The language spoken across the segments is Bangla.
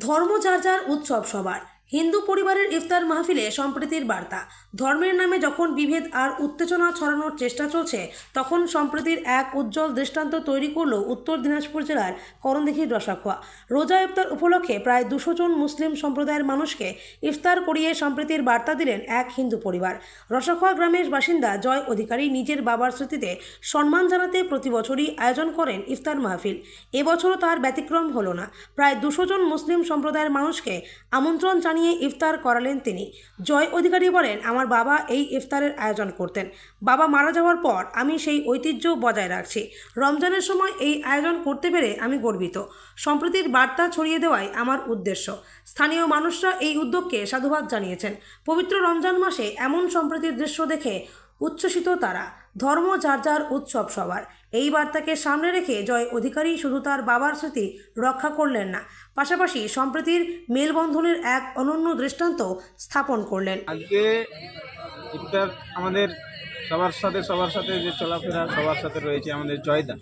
ধর্ম যার যার উৎসব সবার। হিন্দু পরিবারের ইফতার মাহফিলে সম্প্রীতির বার্তা। ধর্মের নামে যখন বিভেদ আর উত্তেজনা ছড়ানোর চেষ্টা চলছে, তখন সম্প্রীতির এক উজ্জ্বল দৃষ্টান্ত তৈরি করল উত্তর দিনাজপুর জেলার করণদিঘির রসাখোয়া। রোজা ইফতার উপলক্ষে প্রায় দুশো জন মুসলিম সম্প্রদায়ের মানুষকে ইফতার করিয়ে সম্প্রীতির বার্তা দিলেন এক হিন্দু পরিবার। রসাখোয়া গ্রামের বাসিন্দা জয় অধিকারী নিজের বাবার স্মৃতিতে সম্মান জানাতে প্রতি বছরই আয়োজন করেন ইফতার মাহফিল। এবছরও তার ব্যতিক্রম হলো না। প্রায় দুশো জন মুসলিম সম্প্রদায়ের মানুষকে আমন্ত্রণ জানিয়ে ইফতার করালেন তিনি। জয় অধিকারী বলেন, আমার বাবা এই ইফতারের আয়োজন করতেন। বাবা মারা যাওয়ার পর আমি সেই ঐতিহ্য বজায় রাখছি। রমজানের সময় এই আয়োজন করতে পেরে আমি গর্বিত। সম্প্রতির বার্তা ছড়িয়ে দেওয়াই আমার উদ্দেশ্য। স্থানীয় মানুষরা এই উদ্যোগকে সাধুবাদ জানিয়েছেন। পবিত্র রমজান মাসে এমন সম্প্রীতির দৃশ্য দেখে উচ্ছ্বসিত তারা। ধর্ম যার যার উৎসব সবার। এই বার্তাকে সামনে রেখে জয় অধিকারী শুধু তার বাবার স্মৃতি রক্ষা করলেন না, পাশাপাশি সম্প্রীতির মেলবন্ধনের এক অনন্য দৃষ্টান্ত স্থাপন করলেন। আজকে আমাদের সবার সাথে সবার সাথে যে চলাফেরা, সবার সাথে রয়েছে আমাদের জয়দা।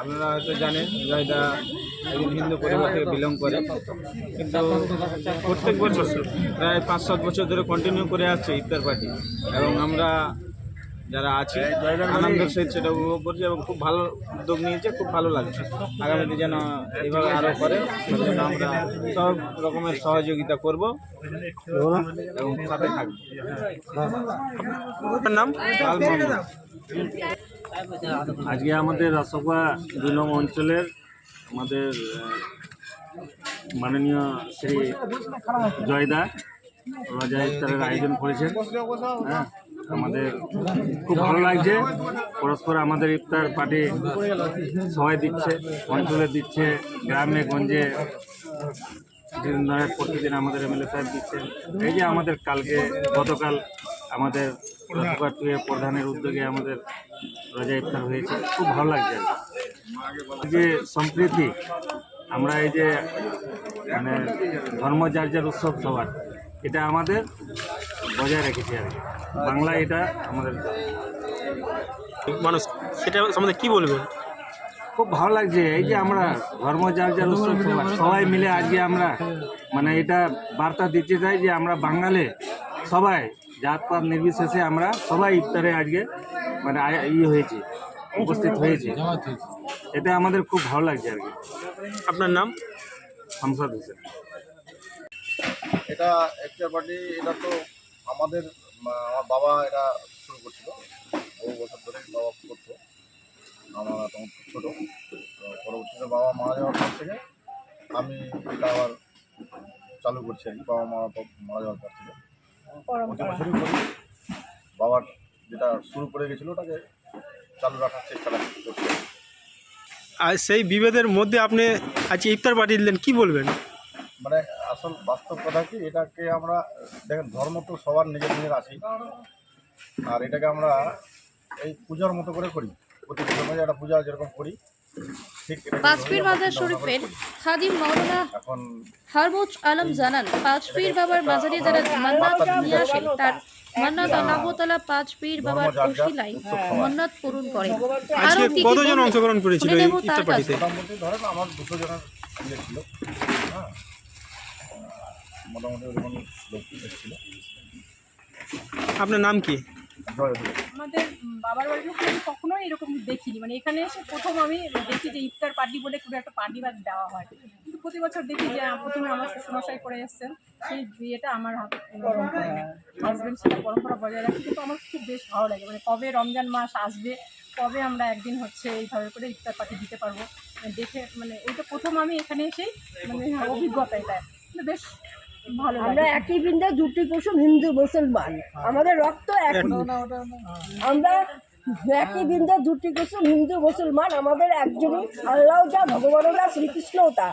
আপনারা হয়তো জানেন, জয়দা একজন হিন্দু পরিবার থেকে বিলং করে। কিন্তু প্রত্যেক বছর, প্রায় পাঁচ সাত বছর ধরে কন্টিনিউ করে আসছে ইফতার পার্টি এবং আমরা যারা আছি আনন্দের সহিত সেটা উপভোগ করছি এবং খুব ভালো উদ্যোগ নিয়েছে খুব ভালো লাগছে। আগামীতে যেন এইভাবে আরও করে আমরা সব রকমের সহযোগিতা করব এবং সাথে থাকব। নাম? আজকে আমাদের রসগোয়া দুই নং অঞ্চলের আমাদের মাননীয় শ্রী জয়দা রোজা ইফতারের আয়োজন করেছেন। হ্যাঁ। আমাদের খুব ভালো লাগছে। পরস্পর আমাদের ইফতার পার্টি সবাই দিচ্ছে, অঞ্চলে দিচ্ছে, গ্রামে, গঞ্জে। প্রতিদিন আমাদের এমএলএ সাহেব দিচ্ছেন। এই যে আমাদের কালকে, গতকাল আমাদের প্রধানের উদ্যোগে আমাদের রোজা ইফতার হয়েছে। খুব ভালো লাগছে। যে সম্প্রীতি, আমরা এই যে মানে ধর্ম যার যার উৎসব সবার, এটা আমাদের বজায় রেখেছি আর কি। বাংলা এটা আমাদের। মানুষ সেটা সম্বন্ধে কি বলবেন খুব ভালো লাগছে। এই যে আমরা ধর্ম যার যার উৎসব সবাই মিলে আজকে আমরা মানে এটা বার্তা দিতে চাই যে আমরা বাঙালি সবাই জাতপাত নির্বিশেষে আমরা সবাই ইফতারে আজকে মানে আয়- ই হয়েছি উপস্থিত হয়েছি। এটা আমাদের খুব ভালো লাগছে আর কি। আপনার নাম? হামসাদ হোসেন। এটা একটা পার্টি এটা তো আমাদের আমার বাবা এটা শুরু করছিল। বহু বছর ধরে বাবা করতো। আমার তখন খুব ছোটো। পরবর্তীতে বাবা মারা যাওয়ার পর থেকে আমি এটা আবার চালু করছি আর কি। বাবা পর- মারা যাওয়ার পর থেকে। প্রতি বছরই করি। বাবার যেটা শুরু করে গেছিল ওটাকে চালু রাখার চেষ্টা করছি। আর সেই বিভেদের মধ্যে আপনি আজকে ইফতার পাঠিয়ে দিলেন কি বলবেন? মানে আসল বাস্তব কথা কি? এটাকে আমরা দেখেন ধর্ম তো সবার নিজের নিজের আছেই। আর এটাকে আমরা এই পূজার মতো করে করি। প্রতি একটা পূজা যেরকম করি পাঁচপীর শরীফের খাদিম আলম জানান পাঁচ বাবার মাজারে যারা মান্নাত নিয়ে আসে তার মান্নাত আল্লাহ তালা পাঁচ পীর বাবার মান্নাত পূরণ করে। আজকে কি কি কতজন অংশগ্রহণ করেছিল এই ইফতার পার্টিতে ধরেন আমার দুশো জনের ইয়ে ছিল। হ্যাঁ। মোটামুটি ওরকম লোক এসেছিল। আপনার নাম কি? আমাদের বাবার বাড়িতে আমি কখনো এরকম দেখিনি। মানে এখানে এসে প্রথম আমি দেখি যে ইফতার পার্টি বলে কোনো একটা পার্টি বাদ দেওয়া হয়। কিন্তু প্রতি বছর দেখি যে প্রথমে আমার শ্বশুরমশাই করে এসছেন। সেই বিয়েটা আমার হাজব্যান্ড সেটা পরম্পরা বজায় রাখি কিন্তু আমার খুব বেশ ভালো লাগে। মানে কবে রমজান মাস আসবে কবে আমরা একদিন হচ্ছে এইভাবে করে ইফতার পার্টি দিতে পারব মানে দেখে মানে এইটা প্রথম আমি এখানে এসেই মানে অভিজ্ঞতা এটা বেশ ভালো আমরা একই বৃন্দে দুটি কুসুম হিন্দু মুসলমান। আমাদের রক্ত একই। আমরা একই বৃন্দে দুটি কুসুম হিন্দু মুসলমান আমাদের একজনই। আল্লাহ যা ভগবানরা শ্রীকৃষ্ণও তা।